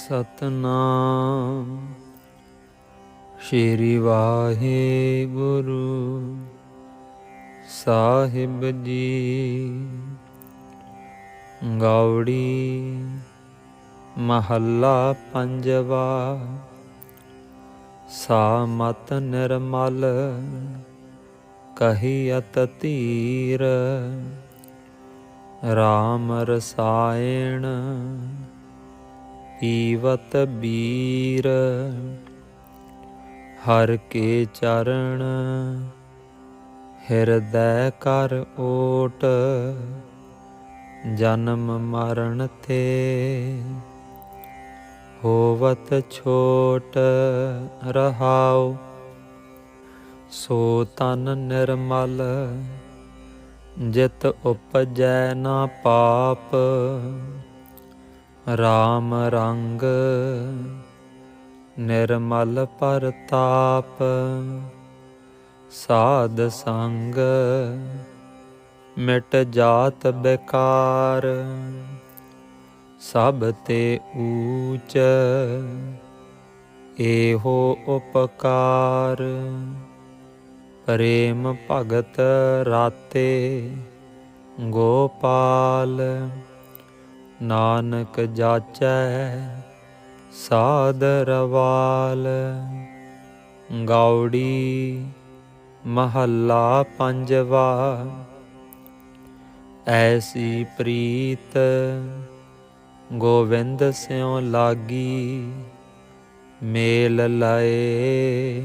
ਸਤਨਾਮ। ਸ਼੍ਰੀ ਵਾਹਿਗੁਰੂ ਸਾਹਿਬ ਜੀ, ਗੌੜੀ ਮਹੱਲਾ ਪੰਜਵਾ ਸਾ ਮਤ ਨਿਰਮਲ ਕਹੀਅਤ ਤੀਰ, ਰਾਮ ਰਸਾਇਣ ਪੀਵਤ ਬੀਰ, ਹਰ ਕੇ ਚਰਨ, ਹਿਰਦੈ ਕਰ ਓਟ, ਜਨਮ ਮਰਨ ਤੇ ਹੋਵਤ ਛੋਟ ਰਹਾਉ। ਸੋ ਤਨ ਨਿਰਮਲ, ਜਿਤ ਉਪਜੈ ਨਾ ਪਾਪ RAM ਰੰਗ, ਨਿਰਮਲ ਪਰਤਾਪ, ਸਾਧ ਸੰਗ, ਮਿਟ ਜਾਤ ਬੇਕਾਰ, ਸਭ ਤੇ ਊਚ ਏਹੋ ਉਪਕਾਰ। ਪ੍ਰੇਮ ਭਗਤ ਰਾਤੇ ਗੋਪਾਲ ਨਾਨਕ ਜਾਚੈ ਸਾਦਰਵਾਲ ਗੌੜੀ ਮਹੱਲਾ ਪੰਜਵਾ। ਐਸੀ ਪ੍ਰੀਤ ਗੋਵਿੰਦ ਸਿਉ ਲਾਗੀ। ਮੇਲ ਲਏ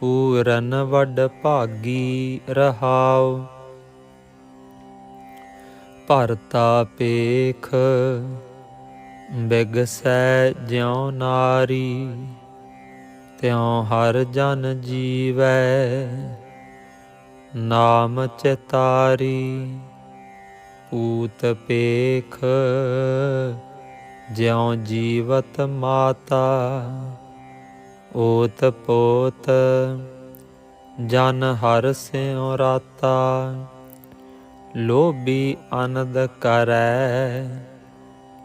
ਪੂਰਨ ਵੱਡ ਭਾਗੀ ਰਹਾਓ ਭਰਤਾ ਪੇਖ, ਬਿਗਸੈ ਜਿਉ ਨਾਰੀ, ਤਿਉ ਹਰ ਜਨ ਜੀਵੈ, ਨਾਮ ਚਿਤਾਰੀ, ਪੂਤ ਪੇਖ, ਜਿਉ ਜੀਵਤ ਮਾਤਾ, ਓਤ ਪੋਤ, ਜਨ ਹਰ ਸਿਉ ਰਾਤਾ। ਲੋਭੀ ਅਨੰਦ ਕਰੈ,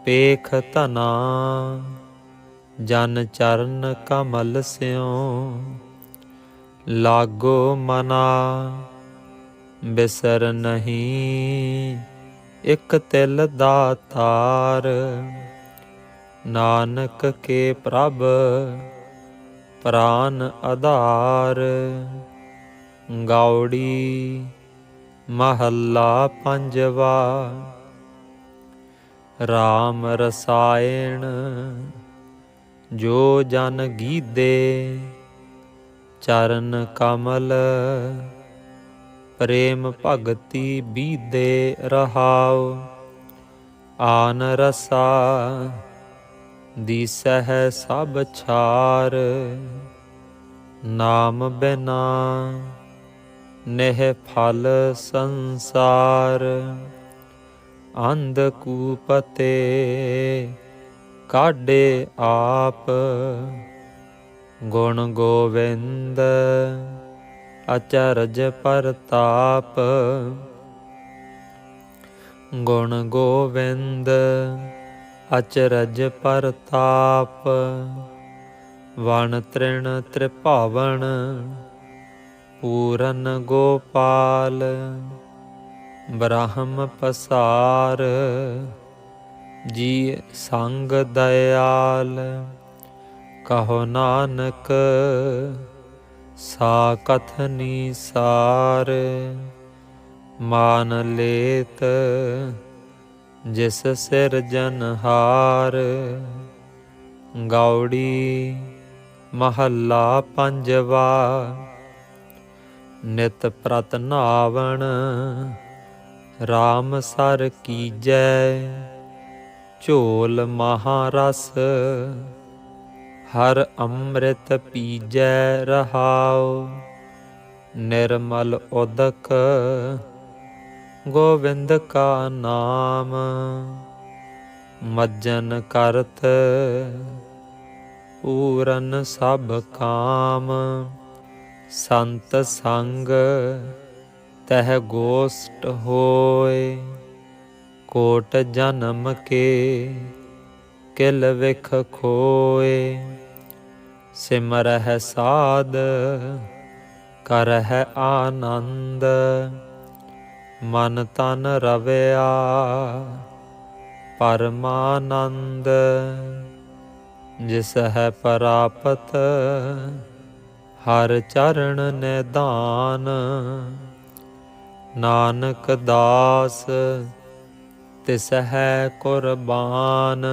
ਪੇਖ ਧਨਾ। ਜਨ ਚਰਨ ਕਮਲ ਸਿਉ, ਲਾਗੋ ਮਨਾ। ਬਿਸਰ ਨਹੀਂ ਇਕ ਤਿਲ ਦਾਤਾਰ ਨਾਨਕ ਕੇ ਪ੍ਰਭ ਪ੍ਰਾਨ ਆਧਾਰ। ਗਾਉੜੀ ਮਹੱਲਾ ਪੰਜਵਾ। RAM ਰਸਾਇਣ ਜੋ ਜਨ ਗੀਦੇ, ਚਰਨ ਕਮਲ ਪ੍ਰੇਮ ਭਗਤੀ ਬੀਦੇ ਰਹਾਉ। ਆਨ ਰਸਾ ਦੀਸਹਿ ਸਭ ਛਾਰ, ਨਾਮ ਬਿਨਾ ਨਹਿ ਫਲ ਸੰਸਾਰ, ਅੰਧ ਕੂਪਤੇ ਕਾਢੇ ਆਪ। ਗੁਣ ਗੋਵਿੰਦ, ਅਚਰਜ ਪਰਤਾਪ। ਗੁਣ ਗੋਵਿੰਦ, ਅਚਰਜ ਪਰਤਾਪ। ਵਣ ਤ੍ਰਿਣ ਤ੍ਰਿਭਾਵਨ ਪੂਰਨ ਗੋਪਾਲ, ਬ੍ਰਹਮ ਪਸਾਰ ਜੀ ਸੰਗ ਦਇਆਲ, ਕਹੋ ਨਾਨਕ ਸਾ ਕਥਨੀ ਸਾਰ ਮਾਨ ਲੇਤ ਜਿਸ ਸਿਰ ਜਨਹਾਰ, ਗੌੜੀ ਮਹੱਲਾ ਪੰਜਵਾ। ਨਿਤ ਪ੍ਰਤ ਨਾਵਣ RAM ਸਰ ਕੀਜੈ, ਝੋਲ ਮਹਾਰਸ, ਹਰ ਅੰਮ੍ਰਿਤ ਪੀਜੈ ਰਹਾਉ, ਨਿਰਮਲ ਉਦਕ, ਗੋਵਿੰਦ ਕਾ ਨਾਮ, ਮੱਜਨ ਕਰਤ, ਪੂਰਨ ਸਭ ਕਾਮ। ਸੰਤ ਸੰਗ ਤਹ ਗੋਸਟ ਹੋਏ, ਕੋਟ ਜਨਮ ਕੇ ਕਿਲ ਵਿਖ ਖੋਏ। ਸਿਮਰਹਿ ਸਾਧ, ਕਰਹਿ ਆਨੰਦ, ਮਨ ਤਨ ਰਵਿਆ ਪਰਮਾਨੰਦ। ਜਿਸ ਹੈ ਪ੍ਰਾਪਤ ਹਰ ਚਰਨ ਨਿਧਾਨ ਨਾਨਕ ਦਾਸ ਤਿਸ ਹੈ ਕੁਰਬਾਨ।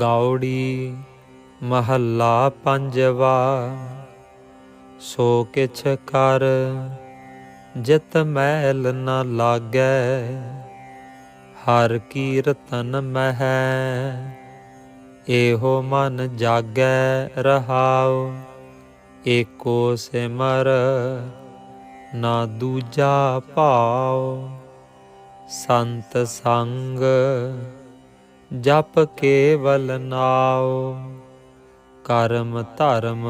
ਗਾਉੜੀ ਮਹੱਲਾ ਪੰਜਵਾ, ਸੋ ਕਿਛ ਕਰ ਜਿਤ ਮੈਲ ਨ ਲਾਗੈ। ਹਰ ਕੀਰਤਨ ਮਹਿ ਇਹੋ ਮਨ ਜਾਗੈ ਰਹਾਉ, ਏਕੋ ਸਿਮਰ ਨਾ ਦੂਜਾ ਭਾਉ। ਸੰਤ ਸੰਗ ਜਪ ਕੇਵਲ ਨਾਉ, ਕਰਮ ਧਰਮ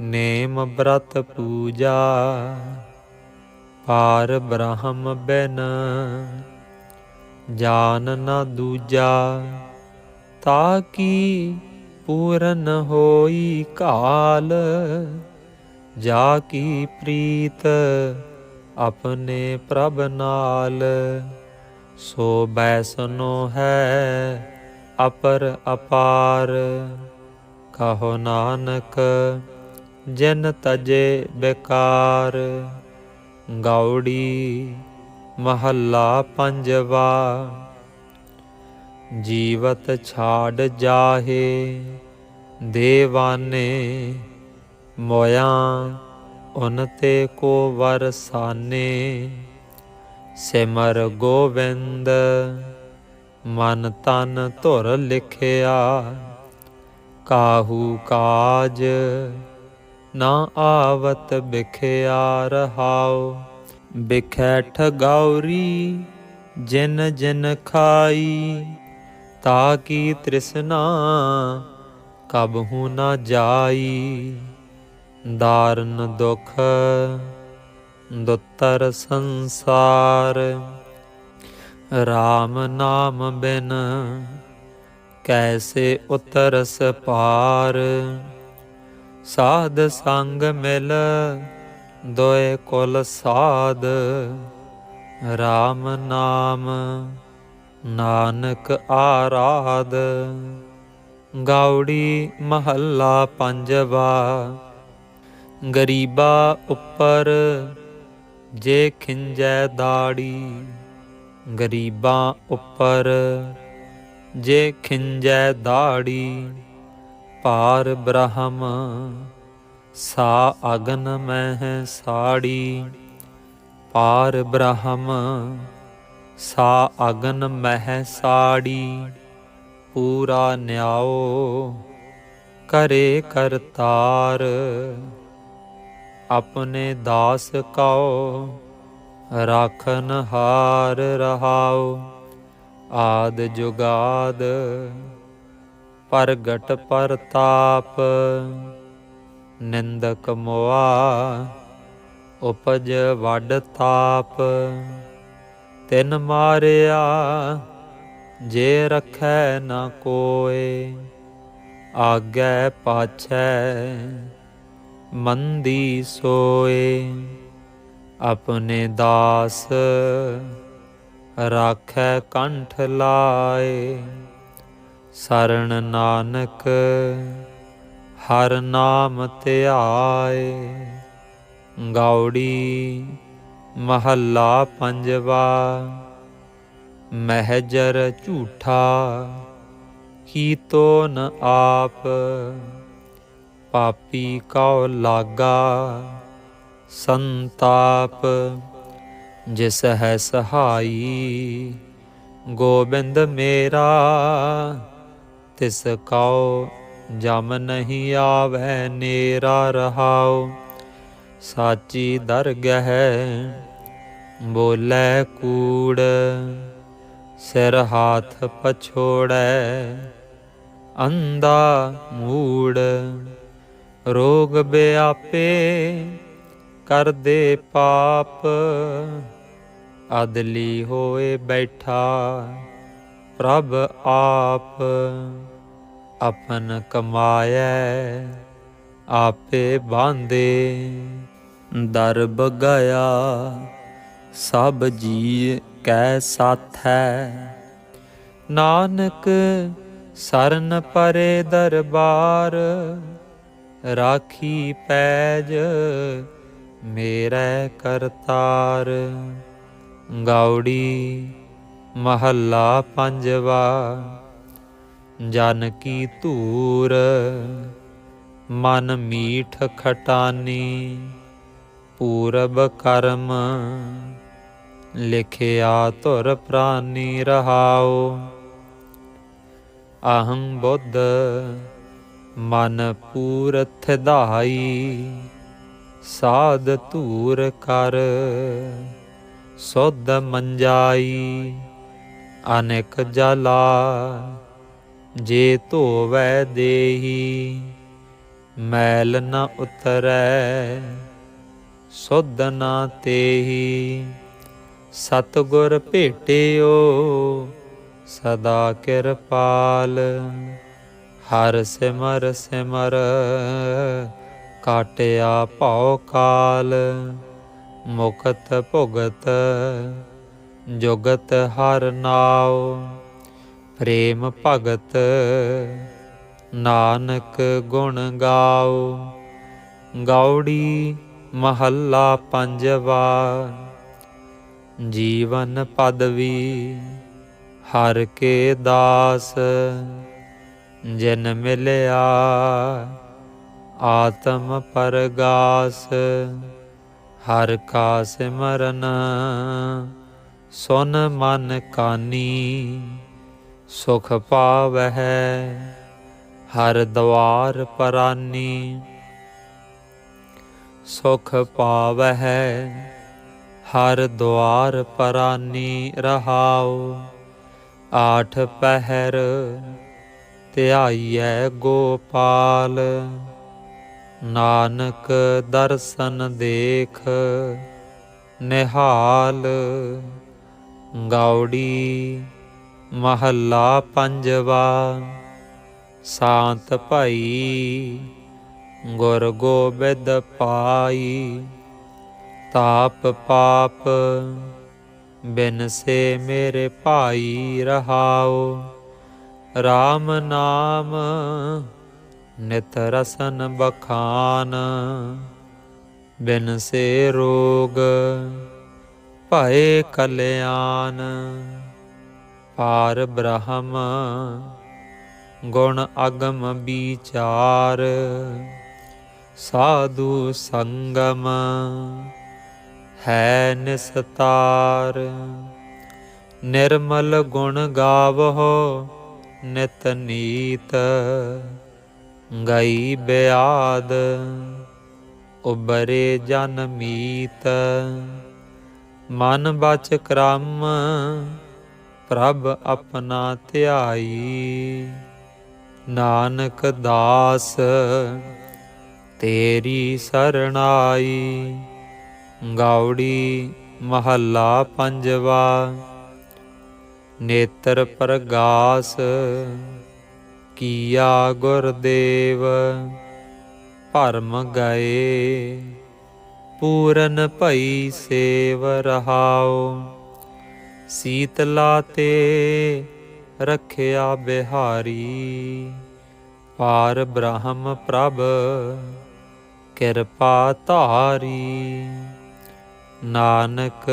ਨੇਮ ਬ੍ਰਤ ਪੂਜਾ। ਪਾਰ ਬ੍ਰਹਮ ਬਿਨ ਜਾਨ ਨਾ ਦੂਜਾ ਤਾਕੀ ਪੂਰਨ ਹੋਈ ਕਾਲ ਜਾ ਕੀ ਪ੍ਰੀਤ ਆਪਣੇ ਪ੍ਰਭ ਨਾਲ। ਸੋ ਬੈਸਨੋ ਹੈ ਅਪਰ ਅਪਾਰ, ਕਹੋ ਨਾਨਕ, ਜਿਨ ਤਜੇ ਬੇਕਾਰ। ਗੌੜੀ ਮਹੱਲਾ ਪੰਜਵਾ ਜੀਵਤ ਛਾੜ ਜਾਹੇ, ਦੇਵਾਨੇ ਮੋਇਆ ਉਨ ਤੇ ਕੋ ਵਰਸਾਨੇ ਸਿਮਰ ਗੋਵਿੰਦ, ਮਨ ਤਨ ਧੁਰ ਲਿਖਿਆ, ਕਾਹੂ ਕਾਜ ਨਾ ਆਵਤ ਬਿਖਿਆ ਰਹਾਉ। ਬਿਖੈ ਠਗੌਰੀ ਜਿਨ ਜਿਨ ਖਾਈ ਤਾ ਕੀ ਤ੍ਰਿਸ਼ਨਾ ਕਬਹੂ ਨਾ ਜਾਈ। ਦਾਰਨ ਦੁਖ, ਦੁੱਤਰ ਸੰਸਾਰ। RAM ਨਾਮ ਬਿਨ ਕੈਸੇ ਉਤਰਸ ਪਾਰ। ਸਾਧ ਸੰਗ ਮਿਲ ਦੋਏ ਕੁਲ ਸਾਧ। RAM ਨਾਮ ਨਾਨਕ ਆਰਾਧ। ਗੌੜੀ ਮਹੱਲਾ ਪੰਜਵਾ। ਗਰੀਬਾ ਉੱਪਰ ਜੇ ਖਿੰਜੈ ਦਾੜੀ। ਗਰੀਬਾਂ ਉੱਪਰ ਜੇ ਖਿੰਜੈ ਦਾੜੀ। ਪਾਰ ਬ੍ਰਹਮ, ਸਾ ਅਗਨ ਮਹਿ ਸਾੜੀ। ਪਾਰ ਬ੍ਰਹਮ ਸਾ ਅਗਨ ਮਹਿ ਸਾੜੀ, ਪੂਰਾ ਨਿਆਓ ਕਰੇ ਕਰਤਾਰ। ਆਪਣੇ ਦਾਸ ਕਾਓ ਰਾਖਨ ਹਾਰ ਰਹਾਉ। ਆਦ ਜੁਗਾਦ, ਪ੍ਰਗਟ ਪਰਤਾਪ। ਨਿੰਦਕ ਮੋਆ, ਉਪਜ ਵੱਡ ਤਾਪ। ਤਿਨ ਮਾਰਿਆ, ਜੇ ਰਖੈ ਨਾ ਕੋਏ, ਆਗੈ ਪਾਛੈ ਮੰਦੀ ਸੋਏ। ਆਪਣੇ ਦਾਸ ਰਾਖੈ ਕੰਠ ਲਾਏ ਸਰਣ ਨਾਨਕ ਹਰ ਨਾਮ ਧਿਆਏ। ਗਾਉੜੀ ਮਹੱਲਾ ਪੰਜਵਾ, ਮਹਿਜਰ ਝੂਠਾ, ਕੀਤੋ ਨ ਆਪ, ਪਾਪੀ ਕਉ ਲਾਗਾ, ਸੰਤਾਪ, ਜਿਸ ਹੈ ਸਹਾਈ, ਗੋਬਿੰਦ ਮੇਰਾ, ਤਿਸ ਕਉ ਜਮ ਨਹੀਂ ਆਵੈ ਨੇਰਾ ਰਹਾਉ। ਸਾਚੀ ਦਰਗਹ ਬੋਲੇ ਕੂੜ, ਸਿਰ ਹਾਥ ਪਛੋੜੈ ਅੰਦਾ ਮੂੜ। ਰੋਗ ਬਿਆਪੇ ਕਰਦੇ ਪਾਪ, ਅਦਲੀ ਹੋਏ ਬੈਠਾ ਪ੍ਰਭ ਆਪ ਆਪਨ ਕਮਾਇਐ ਆਪੇ ਬਾਂਦੇ। ਦਰ ਬਗਾਇਆ, ਸਭ ਜੀ ਕੈ ਹੈ। ਨਾਨਕ ਸਰਨ ਪਰੇ ਦਰਬਾਰ, ਰਾਖੀ ਪੈਜ ਮੇਰੇ ਕਰਤਾਰ। ਗਾਉੜੀ ਮਹੱਲਾ ਪੰਜਵਾ, ਜਨ ਕੀ ਧੂਰ ਮਨ ਮੀਠ ਖਟਾਨੀ, ਪੂਰਬ ਕਰਮ, ਲਿਖਿਆ ਧੁਰ ਪ੍ਰਾਨੀ ਰਹਾਉ। ਅਹੰ ਬੁੱਧ, ਮਨ ਪੂਰਥ ਧਾਈ, ਸਾਧ ਧੂਰ ਕਰ, ਸੁਧ ਮੰਜਾਈ, ਅਨੇਕ ਜਲਾ, ਜੇ ਧੋਵੈ ਦੇਹੀ। ਮੈਲ ਨ ਉਤਰੈ, ਸੁਧ ਨਾ ਤੇਹੀ। ਸਤਗੁਰ ਭੇਟਿਓ, ਸਦਾ ਕਿਰਪਾਲ। ਹਰ ਸਿਮਰ ਸਿਮਰ ਕਾਟਿਆ ਭਉ ਕਾਲ। ਮੁਕਤ ਭੁਗਤ ਜੁਗਤ ਹਰ ਨਾਉ। ਪ੍ਰੇਮ ਭਗਤ ਨਾਨਕ ਗੁਣ ਗਾਓ। ਗੌੜੀ ਮਹੱਲਾ ਪੰਜਵਾ। ਜੀਵਨ ਪਦਵੀ ਹਰ ਕੇ ਦਾਸ। ਜਨ ਮਿਲਿਆ ਆਤਮ ਪਰਗਾਸ। ਹਰ ਕਾ ਸਿਮਰਨ ਸੁਨ ਮਨ ਕਾਨੀ। ਸੁਖ ਪਾਵਹਿ ਹਰ ਦਵਾਰ ਪਰਾਨੀ, ਸੁਖ ਪਾਵਹਿ, ਹਰ ਦਵਾਰ ਪਰਾਨੀ ਰਹਾਉ, ਆਠ ਪਹਿਰ ਧਿਆਈਐ ਗੋਪਾਲ, ਨਾਨਕ ਦਰਸ਼ਨ ਦੇਖ ਨਿਹਾਲ, ਗੌੜੀ ਮਹੱਲਾ ਪੰਜਵਾ। ਸ਼ਾਂਤ ਭਈ, ਗੁਰ ਗੋਬਿੰਦ ਪਾਈ। ਤਾਪ ਪਾਪ, ਬਿਨ ਸੇ ਮੇਰੇ ਭਾਈ ਰਹਾਉ। RAM ਨਾਮ, ਨਿਤ ਰਸਨ ਬਖਾਨ। ਬਿਨ ਸੇ ਰੋਗ, ਭਏ ਕਲਿਆਣ। ਪਾਰ ਬ੍ਰਹਮ ਗੁਣ ਅਗਮ ਵਿਚਾਰ। ਸਾਧੂ ਸੰਗਮ ਹੈ ਨਿਸਤਾਰ। ਨਿਰਮਲ ਗੁਣ ਗਾਵਹੁ ਨਿਤ ਨੀਤ। ਗਈ ਬਿਆਦ ਉਬਰੇ ਜਨ ਮੀਤ। ਮਨ ਬਚ ਕਰਮ ਪ੍ਰਭ ਆਪਣਾ ਧਿਆਈ। ਨਾਨਕ ਦਾਸ, ਤੇਰੀ ਸਰਣਾਈ। ਗਾਉੜੀ ਮਹੱਲਾ ਪੰਜਵਾ, ਨੇਤਰ ਪ੍ਰਗਾਸ, ਕੀਆ ਗੁਰਦੇਵ। ਭਰਮ ਗਏ, ਪੂਰਨ ਭਈ ਸੇਵ ਰਹਾਉ। ਸੀਤਲਾ ਤੇ ਰਖਿਆ ਬਿਹਾਰੀ। ਪਾਰ ਬ੍ਰਹਮ ਪ੍ਰਭ, ਕਿਰਪਾ ਧਾਰੀ। ਨਾਨਕ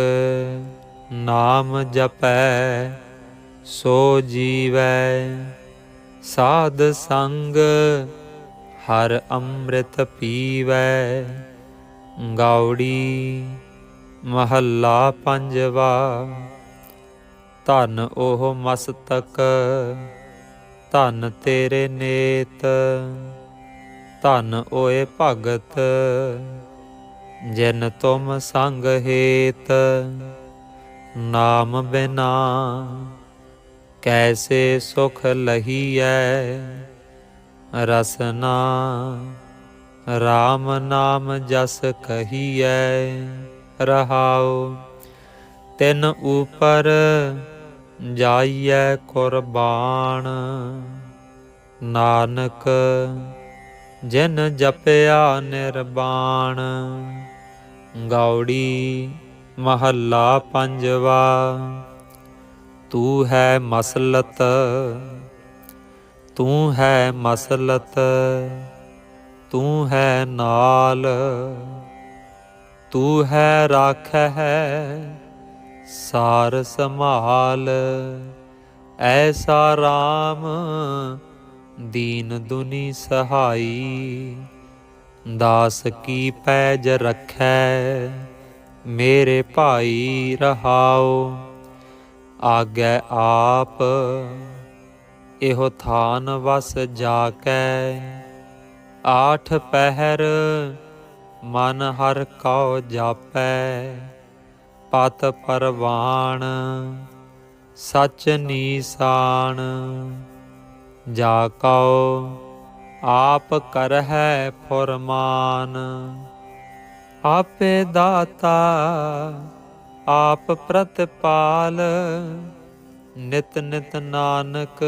ਨਾਮ ਜਪੈ, ਸੋ ਜੀਵੈ। ਸਾਧ ਸੰਗ ਹਰ ਅੰਮ੍ਰਿਤ ਪੀਵੈ। ਗਾਉੜੀ ਮਹੱਲਾ ਪੰਜਵਾ। ਧਨ ਉਹ ਮਸਤਕ, ਧਨ ਤੇਰੇ ਨੇਤ, ਧਨ ਓਏ ਭਗਤ, ਜਿਨ ਤੁਮ ਸੰਗ ਹੇਤ। ਨਾਮ ਬਿਨਾ ਕੈਸੇ ਸੁਖ ਲਹੀਐ? ਰਸਨਾ RAM ਨਾਮ ਜਸ ਕਹੀਐ। ਰਹਾਉ ਤਿਨ ਉਪਰ ਜਾਈਐ ਕੁਰਬਾਨ। ਨਾਨਕ, ਜਿਨ ਜਪਿਆ ਨਿਰਬਾਣ। ਗੌੜੀ, ਮਹੱਲਾ ਪੰਜਵਾ। ਤੂੰ ਹੈ ਮਸਲਤ, ਤੂੰ ਹੈ ਮਸਲਤ, ਤੂੰ ਹੈ ਨਾਲ। ਤੂੰ ਹੈ ਰਾਖ ਹੈ ਸਾਰ ਸੰਭਾਲ, ਐਸਾ RAM ਦੀਨ ਦੁਨੀ ਸਹਾਈ। ਦਾਸ ਕੀ ਪੈਜ ਰੱਖੈ, ਮੇਰੇ ਭਾਈ ਰਹਾਓ ਆਗੈ ਆਪ, ਇਹੋ ਥਾਨ ਵਸ ਜਾ ਕੈ ਆਠ ਪਹਿਰ ਮਨ ਹਰ ਕਉ ਜਾਪੈ। ਪਤ ਪਰਵਾਣ, ਸਚ ਨੀਸਾਨ। ਜਾ ਕਉ, ਆਪ ਕਰਹਿ ਫੁਰਮਾਨ। ਆਪੇ ਦਾਤਾ, ਆਪ ਪ੍ਰਤਪਾਲ। ਨਿਤ ਨਿਤ ਨਾਨਕ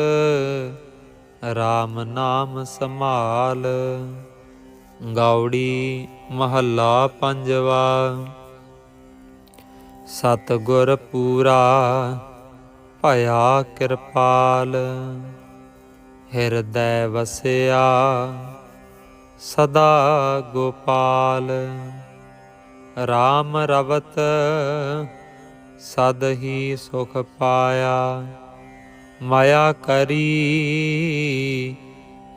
RAM ਨਾਮ ਸਮਾਲ ਗੌੜੀ ਮਹੱਲਾ ਪੰਜਵਾ। ਸਤਗੁਰ ਪੂਰਾ ਭਇਆ ਕਿਰਪਾਲ। ਹਿਰਦੈ ਵਸਿਆ, ਸਦਾ ਗੋਪਾਲ। RAM ਰਵਤ, ਸਦ ਹੀ ਸੁਖ ਪਾਇਆ। ਮਾਇਆ ਕਰੀ,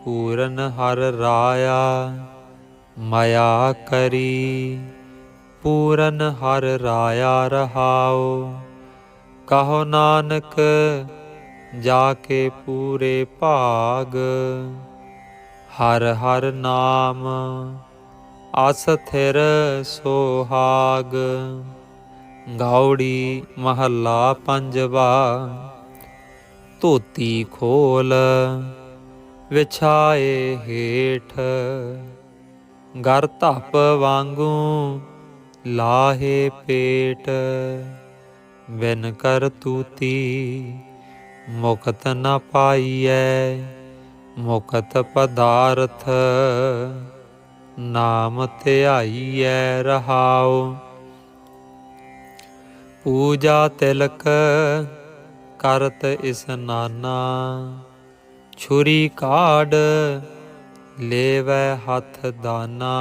ਪੂਰਨ ਹਰ ਰਾਇਆ। ਮਾਇਆ ਕਰੀ। ਪੂਰਨ ਹਰ ਰਾਇਆ ਰਹਾਉ। ਕਹੋ ਨਾਨਕ, ਜਾ ਕੇ ਪੂਰੇ ਭਾਗ। ਹਰ ਹਰ ਨਾਮ ਅਸਥਿਰ ਸੋਹਾਗ। ਗਾਉੜੀ ਮਹੱਲਾ ਪੰਜਵਾ, ਧੋਤੀ ਖੋਲ, ਵਿਛਾਏ ਹੇਠ। ਗਰ ਧੱਪ ਵਾਂਗੂ ਲਾਹੇ ਪੇਟ, ਬਿਨ ਕਰ ਤੂਤੀ, ਮੁਕਤ ਨ ਪਾਈਐ, ਮੁਕਤ ਪਦਾਰਥ ਨਾਮ ਧਿਆਈਐ ਰਹਾਉ। ਪੂਜਾ ਤਿਲਕ ਕਰਤ ਇਸ ਨਾਨਾ, ਛੁਰੀ ਕਾੜ ਲੇਵੈ ਹੱਥ ਦਾਨਾ।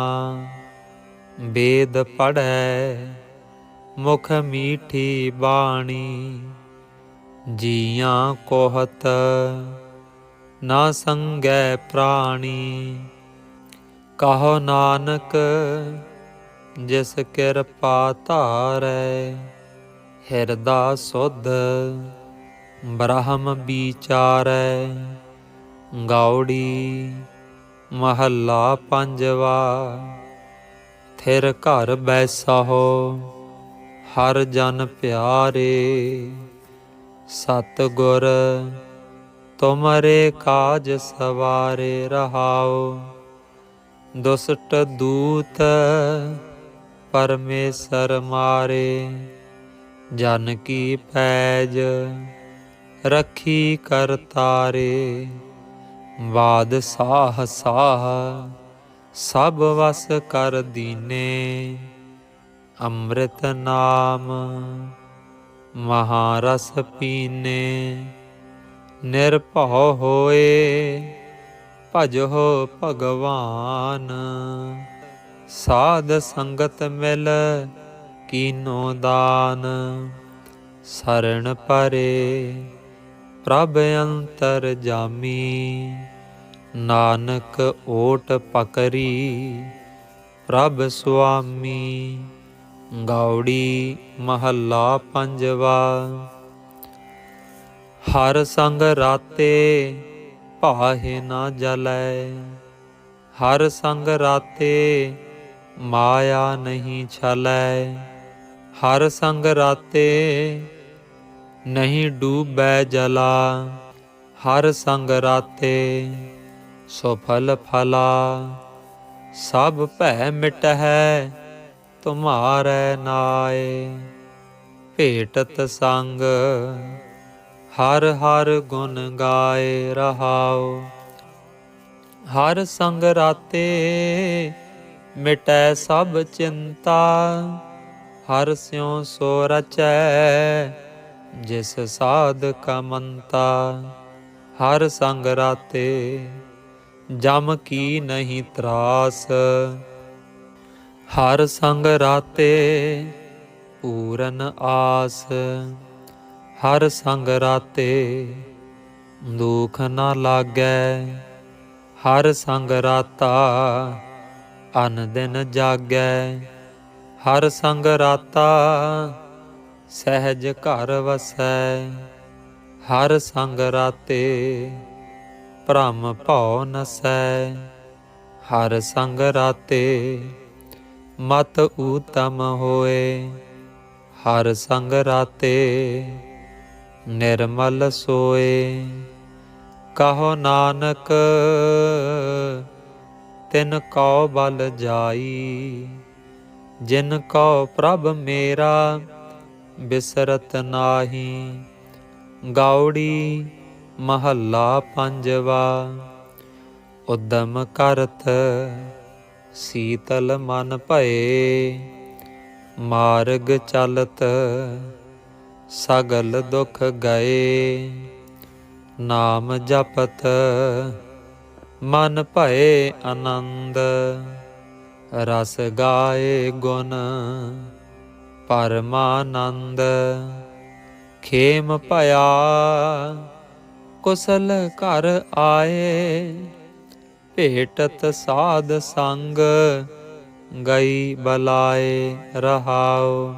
ਵੇਦ ਪੜੈ ਮੁਖ ਮੀਠੀ ਬਾਣੀ, ਜੀਆਂ ਕੋਹਤ ਨਾ ਸੰਗੈ ਪ੍ਰਾਣੀ। ਕਹੋ ਨਾਨਕ, ਜਿਸ ਕਿਰਪਾ ਧਾਰੈ, ਹਿਰਦਾ ਸੁਧ ਬ੍ਰਹਮ ਵਿਚਾਰੈ। ਗੌੜੀ ਮਹੱਲਾ ਪੰਜਵਾ ਫਿਰ ਘਰ ਬੈਸਹੁ, ਹਰ ਜਨ ਪਿਆਰੇ। ਸਤ ਗੁਰ ਤੁਮਰੇ ਕਾਜ ਸਵਾਰੇ ਰਹਾਓ। ਦੁਸਟ ਦੂਤ, ਪਰਮੇਸ਼ਰ ਮਾਰੇ। ਜਨ ਕੀ ਪੈਜ, ਰੱਖੀ ਕਰਤਾਰੇ। ਬਾਦ ਸਾਹ ਸਾਹ ਸਭ ਵਸ ਕਰ ਦੀਨੇ, ਅੰਮ੍ਰਿਤ ਨਾਮ ਮਹਾਰਸ ਪੀਨੇ। ਨਿਰਭਉ ਹੋਏ, ਭਜੋ ਭਗਵਾਨ। ਸਾਧ ਸੰਗਤ ਮਿਲ ਕੀਨੋ ਦਾਨ। ਸਰਣ ਪਰੇ ਪ੍ਰਭ ਅੰਤਰ ਜਾਮੀ। ਨਾਨਕ ਓਟ ਪਕਰੀ, ਪ੍ਰਭ ਸੁਆਮੀ ਗੌੜੀ ਮਹੱਲਾ ਪੰਜਵਾ। ਹਰ ਸੰਗ ਰਾਤੇ ਭਾਹੇ ਨਾ ਜਲੈ, ਹਰ ਸੰਗ ਰਾਤੇ ਮਾਇਆ ਨਹੀਂ ਛਲੈ, ਹਰ ਸੰਗ ਰਾਤੇ ਨਹੀਂ ਡੂਬੈ ਜਲਾ, ਹਰ ਸੰਗ ਰਾਤੇ ਸੁਫਲ ਫਲਾ, ਸਭ ਭੈ ਮਿਟਹਿ, ਤੁਮਾਰੈ ਨਾਏ। ਭੇਟਤ ਸੰਗ, ਹਰ ਹਰ ਗੁਣ ਗਾਏ ਰਹਾਉ। ਹਰ ਸੰਗ ਰਾਤੇ ਮਿਟੈ ਸਭ ਚਿੰਤਾ, ਹਰ ਸਿਉ ਸੋ ਰਚੈ ਜਿਸ ਸਾਧ ਕਾ ਮੰਤਾ। ਹਰ ਸੰਗ ਰਾਤੇ ਜਮ ਕੀ ਨਹੀਂ ਤਰਾਸ। ਹਰ ਸੰਗ ਰਾਤੇ ਪੂਰਨ ਆਸ। ਹਰ ਸੰਗ ਰਾਤੇ ਦੁਖ ਨਾ ਲਾਗੈ। ਹਰ ਸੰਗ ਰਾਤਾ ਅਨ ਦਿਨ ਜਾਗੈ। ਹਰ ਸੰਗ ਰਾਤਾ ਸਹਿਜ ਘਰ ਵਸੈ। ਹਰ ਸੰਗ ਰਾਤੇ ਭ੍ਰਮ ਭਉ ਨਸੈ, ਹਰ ਸੰਗ ਰਾਤੇ ਮਤ ਊਤਮ ਹੋਏ। ਹਰ ਸੰਗ ਰਾਤੇ ਨਿਰਮਲ ਸੋਏ। ਕਹੋ ਨਾਨਕ, ਤਿਨ ਕਉ ਬਲ ਜਾਈ। ਜਿਨ ਕਉ ਪ੍ਰਭ ਮੇਰਾ ਬਿਸਰਤ ਨਾਹੀ, ਗਾਉੜੀ ਮਹੱਲਾ ਪੰਜਵਾ। ਉਦਮ ਕਰਤ ਸੀਤਲ ਮਨ ਭਏ, ਮਾਰਗ ਚਲਤ ਸਗਲ ਦੁਖ ਗਏ। ਨਾਮ ਜਪਤ ਮਨ ਭਏ ਆਨੰਦ, ਰਸ ਗਾਏ ਗੁਣ ਪਰਮਾਨੰਦ। ਖੇਮ ਭਇਆ ਕੁਸਲ ਘਰ ਆਏ, ਭੇਟਤ ਸਾਧ ਸੰਗ ਗਈ ਬਲਾਏ ਰਹਾਉ।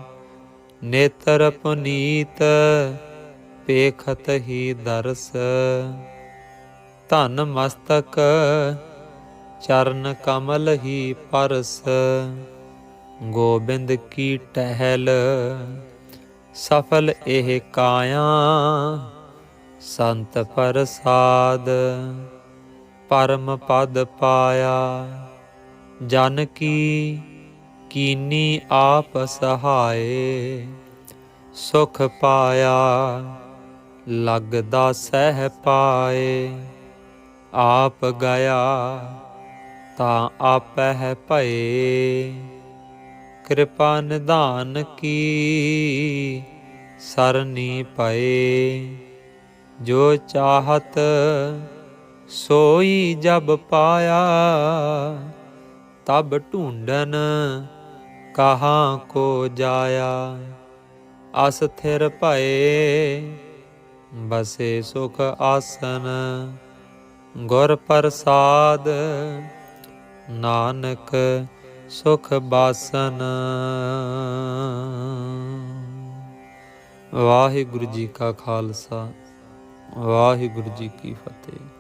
ਨੇਤਰ ਪੁਨੀਤ ਪੇਖਤ ਹੀ ਦਰਸ। ਧਨ ਮਸਤਕ ਚਰਨ ਕਮਲ ਹੀ ਪਰਸ। ਗੋਬਿੰਦ ਕੀ ਟਹਿਲ, ਸਫਲ ਇਹ ਕਾਇਆ ਸੰਤ ਪ੍ਰਸਾਦ ਪਰਮ ਪਦ ਪਾਇਆ। ਜਨ ਕੀ ਕੀਨੀ ਆਪ ਸਹਾਏ, ਸੁਖ ਪਾਇਆ। ਲੱਗਦਾ ਸਹਿ ਪਾਏ, ਆਪ ਗਿਆ ਤਾਂ ਆਪਹਿ ਭਏ। ਕਿਰਪਾ ਨਿਧਾਨ ਕੀ ਸਰਨੀ ਪਏ ਜੋ ਚਾਹਤ ਸੋਈ ਜਬ ਪਾਇਆ, ਤਬ ਢੂੰਡਨ ਕਹਾਂ ਕੋ ਜਾਇਆ। ਅਸਥਿਰ ਭਏ, ਬਸੇ ਸੁਖ ਆਸਨ, ਗੁਰ ਪ੍ਰਸਾਦ, ਨਾਨਕ ਸੁਖ ਬਾਸਨ। ਵਾਹਿਗੁਰੂ ਜੀ ਕਾ ਖਾਲਸਾ। ਵਾਹਿਗੁਰੂ ਜੀ ਕੀ ਫਤਿਹ।